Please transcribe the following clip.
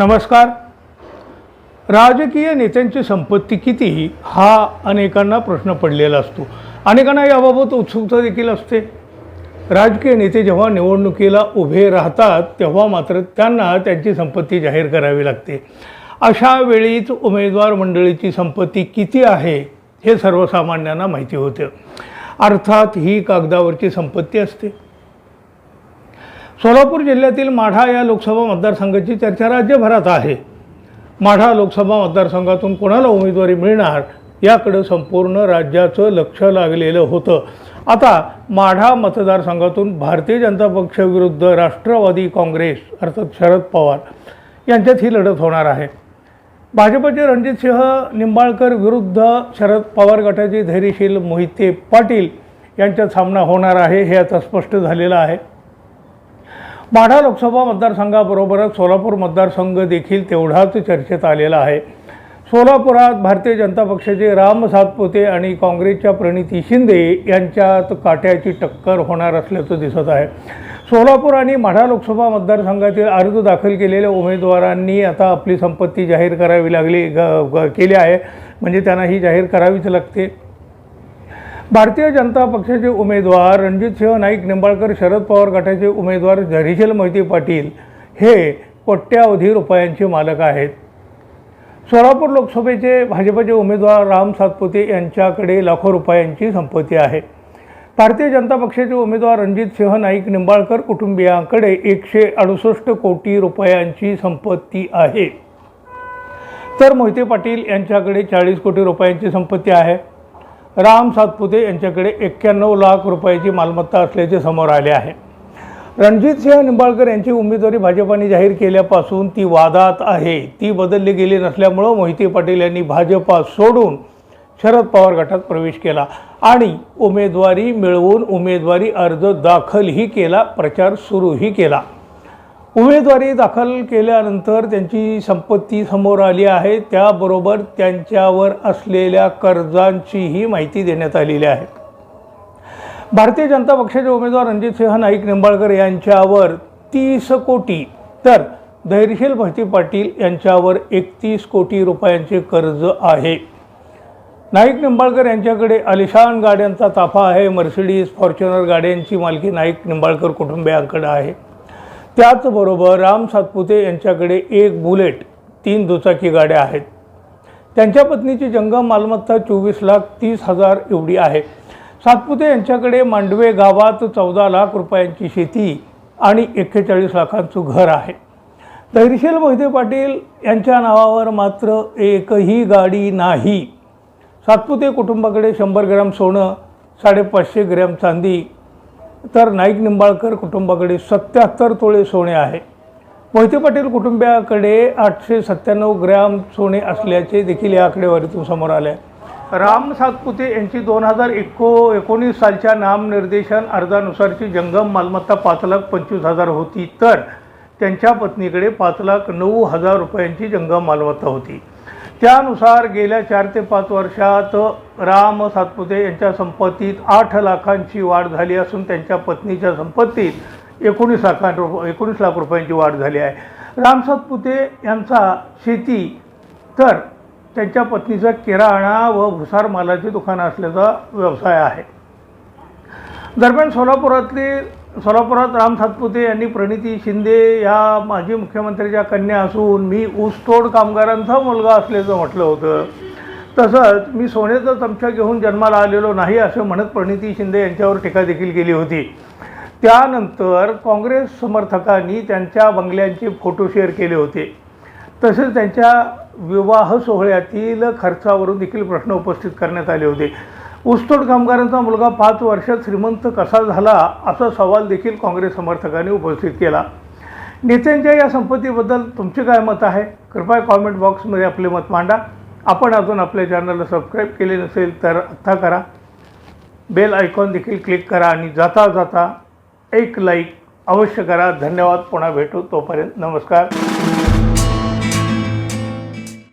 नमस्कार. राजकीय नेत्यांची संपत्ती किती हा अनेकांना प्रश्न पडलेला असतो. अनेकांना याबाबत उत्सुकता देखील असते. राजकीय नेते जेव्हा निवडणुकीला उभे राहतात तेव्हा मात्र त्यांना त्यांची संपत्ती जाहीर करावी लागते. अशा वेळीच उमेदवार मंडळीची संपत्ती किती आहे हे सर्वसामान्यांना माहिती होतं. अर्थात ही कागदावरची संपत्ती असते. सोलापूर जिल्ह्यातील माढा या लोकसभा मतदारसंघाची चर्चा राज्यभरात आहे. माढा लोकसभा मतदारसंघातून कोणाला उमेदवारी मिळणार याकडं संपूर्ण राज्याचं लक्ष लागलेलं होतं. आता माढा मतदारसंघातून भारतीय जनता पक्षाविरुद्ध राष्ट्रवादी काँग्रेस अर्थात शरद पवार यांच्यात ही लढत होणार आहे. भाजपचे रणजितसिंह निंबाळकर विरुद्ध शरद पवार गटाचे धैर्यशील मोहिते पाटील यांच्यात सामना होणार आहे हे आता स्पष्ट झालेलं आहे. माढा लोकसभा मतदारसंघाबरोबरच सोलापूर मतदारसंघ देखील तेवढाच चर्चेत आलेला आहे. सोलापुरात भारतीय जनता पक्षाचे राम सातपुते आणि काँग्रेसच्या प्रणिती शिंदे यांच्यात काट्याची टक्कर होणार असल्याचं दिसत आहे. सोलापूर आणि माढा लोकसभा मतदारसंघातील अर्ज दाखल केलेल्या उमेदवारांनी आता आपली संपत्ती जाहीर करावी लागली ग- ग- केली आहे. म्हणजे त्यांना ही जाहीर करावीच लागते. भारतीय जनता पक्षाचे उमेदवार रणजितसिंह नाईक निंबाळकर शरद पवार गटाचे उमेदवार झरिशल मोहिते पाटील हे कोट्यावधी रुपयांचे मालक आहेत. सोलापूर लोकसभेचे भाजपचे उमेदवार राम सातपुते यांच्याकडे लाखो रुपयांची संपत्ती आहे. भारतीय जनता पक्षाचे उमेदवार रणजितसिंह नाईक निंबाळकर कुटुंबियांकडे एकशे अडुसष्ट कोटी रुपयांची संपत्ती आहे. तर मोहिते पाटील यांच्याकडे चाळीस कोटी रुपयांची संपत्ती आहे. राम सातपुते यांच्याकडे एक्क्याण्णव लाख रुपयाची मालमत्ता असल्याचे समोर आले आहे. रणजित सिंह निंबाळकर यांची उमेदवारी भाजपाने जाहीर केल्यापासून ती वादात आहे. ती बदलली गेली नसल्यामुळं मोहिते पाटील यांनी भाजपा सोडून शरद पवार गटात प्रवेश केला आणि उमेदवारी मिळवून उमेदवारी अर्ज दाखलही केला प्रचार सुरूही केला. उमेदवारी दाखल केल्यानंतर त्यांची संपत्ती समोर आली आहे. त्याबरोबर त्यांच्यावर असलेल्या कर्जांचीही माहिती देण्यात आलेली आहे. भारतीय जनता पक्षाचे उमेदवार रणजितसिंह नाईक निंबाळकर यांच्यावर तीस कोटी तर धैर्यशील भरती पाटील यांच्यावर एकतीस कोटी रुपयांचे कर्ज आहे. नाईक निंबाळकर यांच्याकडे आलिशान गाड्यांचा ताफा आहे. मर्सिडीज फॉर्च्युनर गाड्यांची मालकी नाईक निंबाळकर कुटुंबियांकडे आहे. त्याचबरोबर राम सातपुते यांच्याकडे एक बुलेट तीन दुचाकी गाड्या आहेत. त्यांच्या पत्नीची जंगम मालमत्ता चोवीस लाख तीस हजार एवढी आहे. सातपुते यांच्याकडे मांडवे गावात चौदा लाख रुपयांची शेती आणि एक्केचाळीस लाखांचं घर आहे. धैर्यशील मोहिते पाटील यांच्या नावावर मात्र एकही गाडी नाही. सातपुते कुटुंबाकडे शंभर ग्रॅम सोनं साडेपाचशे ग्रॅम चांदी तर नाईक निंबाळकर कुटुंबाकडे सत्याहत्तर तोळे सोने आहे. मोहिते पाटील कुटुंबियाकडे आठशे सत्त्याण्णव ग्रॅम सोने असल्याचे देखील या आकडेवारीतून समोर आले. राम सातपुते यांची दोन हजार एको एकोणीस सालच्या नामनिर्देशन अर्जानुसारची जंगम मालमत्ता पाच लाख पंचवीस हजार होती तर त्यांच्या पत्नीकडे पाच लाख नऊ हजार रुपयांची जंगम मालमत्ता होती. त्यानुसार गेल्या चार ते पाच वर्षात राम सातपुते यांच्या संपत्तीत आठ लाखांची वाढ झाली असून त्यांच्या पत्नीच्या संपत्तीत एकोणीस लाखां रुप एकोणीस लाख रुपयांची वाढ झाली आहे. राम सातपुते यांचा शेती तर त्यांच्या पत्नीचा किराणा व भुसार मालाची दुकानं असल्याचा व्यवसाय आहे. दरम्यान सोलापुरातले सोलापुरात राम सातपुते यांनी प्रणिती शिंदे या माजी मुख्यमंत्र्याच्या कन्या असून मी ऊसतोड कामगारांचा मुलगा असल्याचं म्हटलं होतं. तसंच मी सोन्याचा चमचा घेऊन जन्माला आलेलो नाही असं म्हणत प्रणिती शिंदे यांच्यावर टीका देखील केली होती. त्यानंतर काँग्रेस समर्थकांनी त्यांच्या बंगल्यांचे फोटो शेअर केले होते. तसेच त्यांच्या विवाह सोहळ्यातील खर्चावरून देखील प्रश्न उपस्थित करण्यात आले होते. ऊसतोड कामगारांचा मुलगा पाच वर्षात श्रीमंत कसा झाला असा सवाल देखील काँग्रेस समर्थकांनी उपस्थित केला. नेत्यांच्या या संपत्तीबद्दल तुमचे काय मत आहे? कृपया कॉमेंट बॉक्समध्ये आपले मत मांडा. आपण अजून आपल्या चॅनलला सबस्क्राईब केले नसेल तर आत्ता करा. बेल आयकॉन देखील क्लिक करा आणि जाता जाता एक लाईक अवश्य करा. धन्यवाद. पुन्हा भेटू तोपर्यंत. नमस्कार.